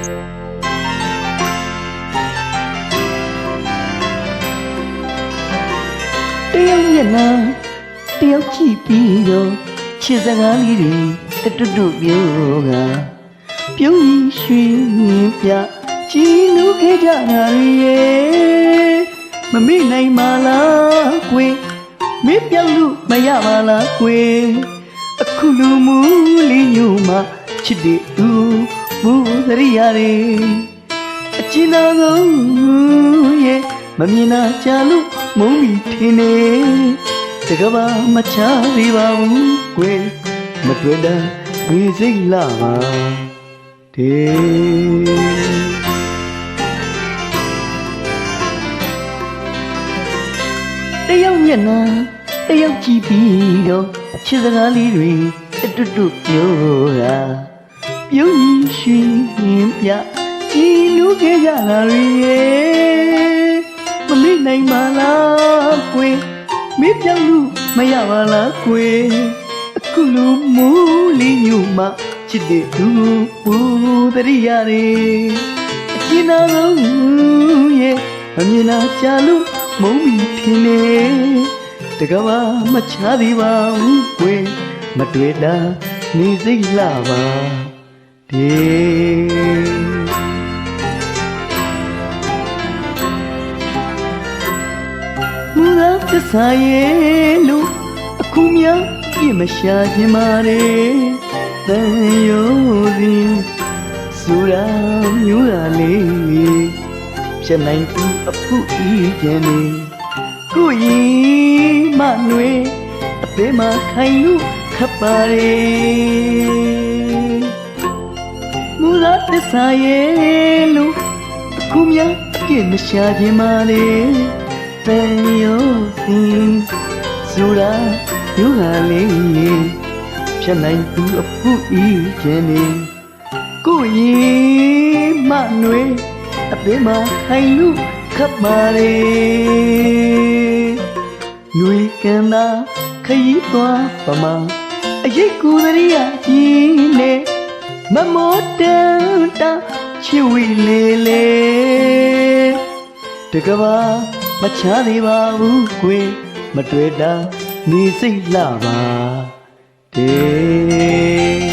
တယောက်မျက်နှာတယောက်ကြည့်ပြီးတော့ချစ်စကားလေးတွေတတွတ်တွတ်ပြောကပြုံးရင်ရွှင်ရင်ပြကြည်နူးခဲ့ကြတာတွေရဲ့မမေ့နိုင်ပါလားကွယ်မေ့ပြောက်လို့မရပါလားကွယ်အခုလူမူလေးညို့မှာချစ်တဲ့သူ ဘူသရိယာတွေအကျဉ်းတော်ဆုံးရဲ့မမြင်နာကြလို့မုံမီထင်နေတကဘာမချသေးပါဘူးကွယ်မတွေ့တဲ့ဝေစိတ်လာပါတေတယောက်မျက်နှာတယောက်ကြည့်ပြီးတော့ချစ်စကားလေးတွေအတူတူပြောတာ ပြုံးရင်ရွှင်ရင်ပြကြည်လူခဲ့ကြတာတွေရဲ့မမေ့နိုင်ပါလားကွယ်မေ့ပြောင်းလို့မရပါလားကွယ်အခုလိုမိုးလေးညို့မှချစ်တဲ့သူပူတရိယာတွေအကျဉ်းတော်ဆုံးရဲ့အမြင်နာကြလို့မုံမီထင်နေတကဘာမချသေးပါဘူးကွယ်မတွေ့တာနေစိတ်လှပါ ဒီမူသာသစ္စာရဲ့လို့အခုများပြစ်မရှာခြင်းပါလေတန်ရိုးစီဆိုရာမျိုးရာလေးဖြစ်နိုင်သူအဖုဤကျန်နေကိုရင်မနွေအသေးမခိုင်လို့ခပ်ပါလေမူသာသ စ္စာရဲ့လို့အခုများပြစ်မရှာခြင်းပါလေတန်ရောစီဆိုတာယောဂလေးဖြတ်နိုင်သူအဖို့ဤခြင်းနေကိုရင်မနွေအသေးမခိုင်လူခပ်ပါလေနွေကန်သာခရီးသွားပမာအရေးကူသရိယာကြီးနေ မမောတန်တာချစ်ဝီလေးလေးတကဘာမချသေးပါဘူးကွယ်မတွေ့တာနေစိတ်လှပါတေ